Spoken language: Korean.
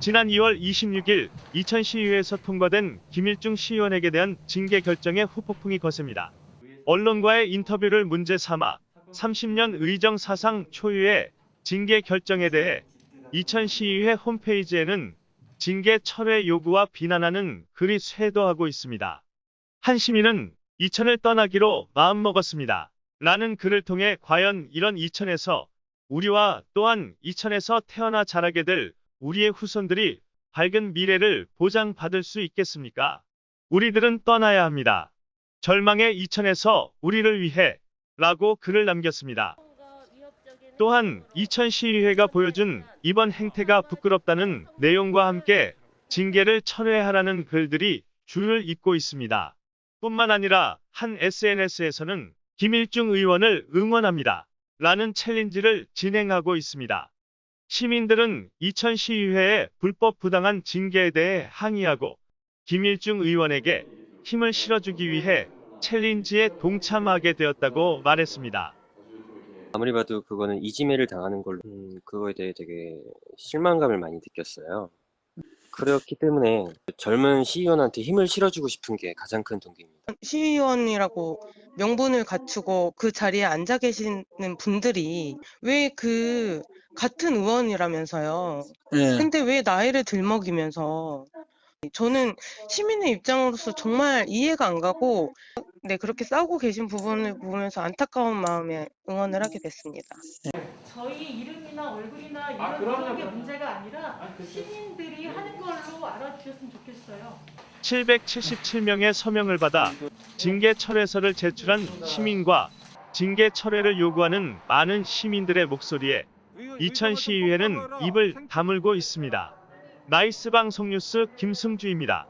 지난 2월 26일 이천 시의회에서 통과된 김일중 시의원에게 대한 징계 결정에 후폭풍이 거셉니다. 언론과의 인터뷰를 문제 삼아 30년 의정 사상 초유의 징계 결정에 대해 이천 시의회 홈페이지에는 징계 철회 요구와 비난하는 글이 쇄도하고 있습니다. 한 시민은 이천을 떠나기로 마음먹었습니다. 라는 글을 통해 과연 이런 이천에서 우리와 또한 이천에서 태어나 자라게 될 우리의 후손들이 밝은 미래를 보장받을 수 있겠습니까? 우리들은 떠나야 합니다. 절망의 이천에서 우리를 위해 라고 글을 남겼습니다. 또한 이천 시의회가 보여준 이번 행태가 부끄럽다는 내용과 함께 징계를 철회하라는 글들이 줄을 잇고 있습니다. 뿐만 아니라 한 SNS에서는 김일중 의원을 응원합니다. 라는 챌린지를 진행하고 있습니다. 시민들은 이천 시의회의 불법 부당한 징계에 대해 항의하고 김일중 의원에게 힘을 실어주기 위해 챌린지에 동참하게 되었다고 말했습니다. 아무리 봐도 그거는 이지매를 당하는 걸로 음, 그거에 대해 되게 실망감을 많이 느꼈어요. 그렇기 때문에 젊은 시의원한테 힘을 실어주고 싶은 게 가장 큰 동기입니다. 시의원이라고 명분을 갖추고 그 자리에 앉아 계시는 분들이 왜 그 같은 의원이라면서요. 예. 근데 왜 나이를 들먹이면서 저는 시민의 입장으로서 정말 이해가 안 가고 네 그렇게 싸우고 계신 부분을 보면서 안타까운 마음에 응원을 하게 됐습니다. 저희 이름이나 얼굴이나 이런 아, 그럼요, 그런 게 그럼요. 문제가 아니라 아, 걸로 알아주셨으면 좋겠어요. 777명의 서명을 받아 징계 철회서를 제출한 시민과 징계 철회를 요구하는 많은 시민들의 목소리에 이천 시의회는 입을 다물고 있습니다. 나이스 방송 뉴스 김승주입니다.